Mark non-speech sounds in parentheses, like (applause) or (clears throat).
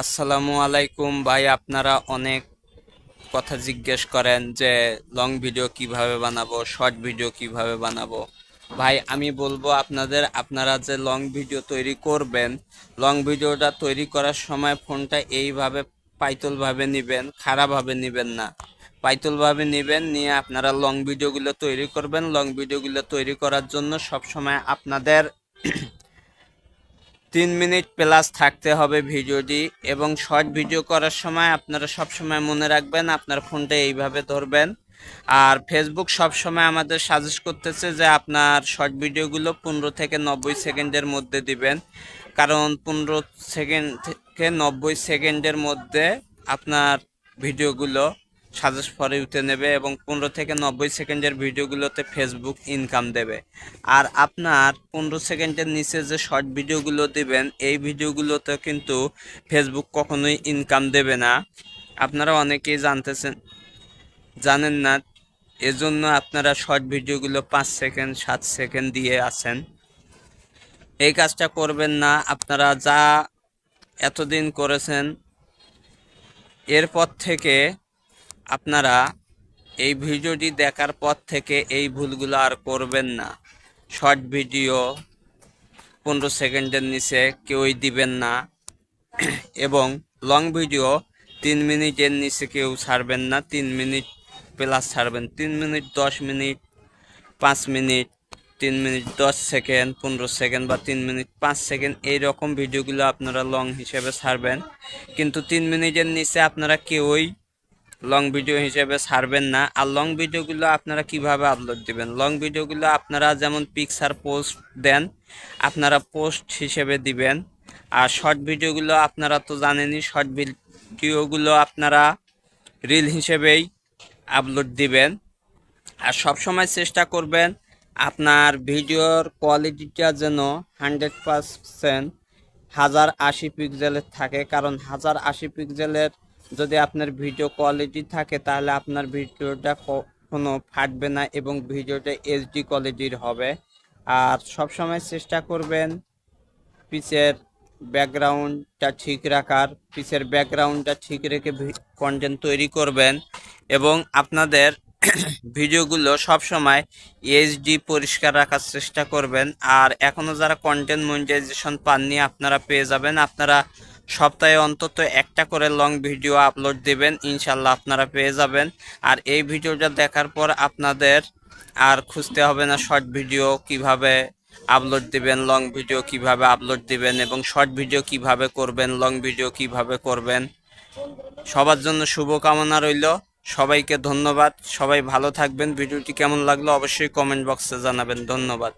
আসসালামু আলাইকুম। ভাই, আপনারা অনেক কথা জিজ্ঞেস করেন যে লং ভিডিও কীভাবে বানাবো শর্ট ভিডিও কীভাবে বানাবো। ভাই, আমি বলব আপনাদের, আপনারা যে লং ভিডিও তৈরি করবেন লং ভিডিওটা তৈরি করার সময় ফোনটা এইভাবে পাইতলভাবে নেবেন খারাপভাবে নেবেন না। পাইতলভাবে নেবেন, নিয়ে আপনারা লং ভিডিওগুলো তৈরি করবেন। লং ভিডিওগুলো তৈরি করার জন্য সবসময় আপনাদের তিন মিনিট প্লাস থাকতে হবে ভিডিওটি এবং শর্ট ভিডিও করার সময় আপনারা সবসময় মনে রাখবেন আপনার ফোনটা এইভাবে ধরবেন। আর ফেসবুক সবসময় আমাদের সাজেস্ট করতেছে যে আপনার শর্ট ভিডিওগুলো পনেরো থেকে নব্বই সেকেন্ডের মধ্যে দিবেন। কারণ পনেরো সেকেন্ড থেকে নব্বই সেকেন্ডের মধ্যে আপনার ভিডিওগুলো সাজেস্ট ফরে উঠে নেবে এবং পনেরো থেকে নব্বই সেকেন্ডের ভিডিওগুলোতে ফেসবুক ইনকাম দেবে। আর আপনার পনেরো সেকেন্ডের নিচে যে শর্ট ভিডিওগুলো দিবেন, এই ভিডিওগুলোতে কিন্তু ফেসবুক কখনোই ইনকাম দেবে না। আপনারা অনেকেই জানতেছেন, জানেন না, এজন্য আপনারা শর্ট ভিডিওগুলো পাঁচ সেকেন্ড, সাত সেকেন্ড দিয়ে আছেন। এই কাজটা করবেন না, আপনারা যা এতদিন করেছেন, এরপর থেকে আপনারা এই ভিডিওটি দেখার পর থেকে এই ভুলগুলো আর করবেন না। শর্ট ভিডিও পনেরো সেকেন্ডের নিচে কেউই দিবেন না এবং লং ভিডিও তিন মিনিটের নিচে কেউ ছাড়বেন না, তিন মিনিট প্লাস ছাড়বেন। তিন মিনিট, দশ মিনিট, পাঁচ মিনিট, তিন মিনিট, দশ সেকেন্ড, পনেরো সেকেন্ড বা তিন মিনিট, পাঁচ সেকেন্ড এই রকম ভিডিওগুলো আপনারা লং হিসেবে ছাড়বেন। কিন্তু তিন মিনিটের নিচে আপনারা কেউই লং ভিডিও হিসেবে ছাড়বেন না। আর লং ভিডিওগুলো আপনারা কীভাবে আপলোড দিবেন? লং ভিডিওগুলো আপনারা যেমন পিকচার পোস্ট দেন, আপনারা পোস্ট হিসেবে দিবেন। আর শর্ট ভিডিওগুলো আপনারা তো জানেনই শর্ট ভিডিওগুলো আপনারা রিল হিসেবেই আপলোড দিবেন। আর সবসময় চেষ্টা করবেন আপনার ভিডিওর কোয়ালিটিটা যেন হান্ড্রেড পারসেন্ট হাজার আশি পিক্সেলের থাকে। কারণ হাজার আশি পিক্সেলের যদি আপনার ভিডিও কোয়ালিটি থাকে, তাহলে আপনার ভিডিওটা কোনো ফাটবে না এবং ভিডিওটা এইচডি কোয়ালিটির হবে। আর সবসময় চেষ্টা করবেন পিচের ব্যাকগ্রাউন্ডটা ঠিক রাখার। পিচের ব্যাকগ্রাউন্ডটা ঠিক রেখে কন্টেন্ট তৈরি করবেন এবং আপনাদের (clears throat) ভিডিওগুলো সবসময় এইচডি পরিষ্কার রাখার চেষ্টা করবেন। আর এখনও যারা কন্টেন্ট মনিটাইজেশন পাননি, আপনারা পেয়ে যাবেন। আপনারা সপ্তাহে অন্তত একটা করে লং ভিডিও আপলোড দেবেন, ইনশাল্লাহ আপনারা পেয়ে যাবেন। আর এই ভিডিওটা দেখার পর আপনাদের আর খুঁজতে হবে না শর্ট ভিডিও কীভাবে আপলোড দিবেন লং ভিডিও কীভাবে আপলোড দিবেন এবং শর্ট ভিডিও কীভাবে করবেন লং ভিডিও কীভাবে করবেন। সবার জন্য শুভকামনা রইল। সবাইকে ধন্যবাদ। সবাই ভালো থাকবেন। ভিডিওটি কেমন লাগল অবশ্যই কমেন্ট বক্সে জানাবেন। ধন্যবাদ।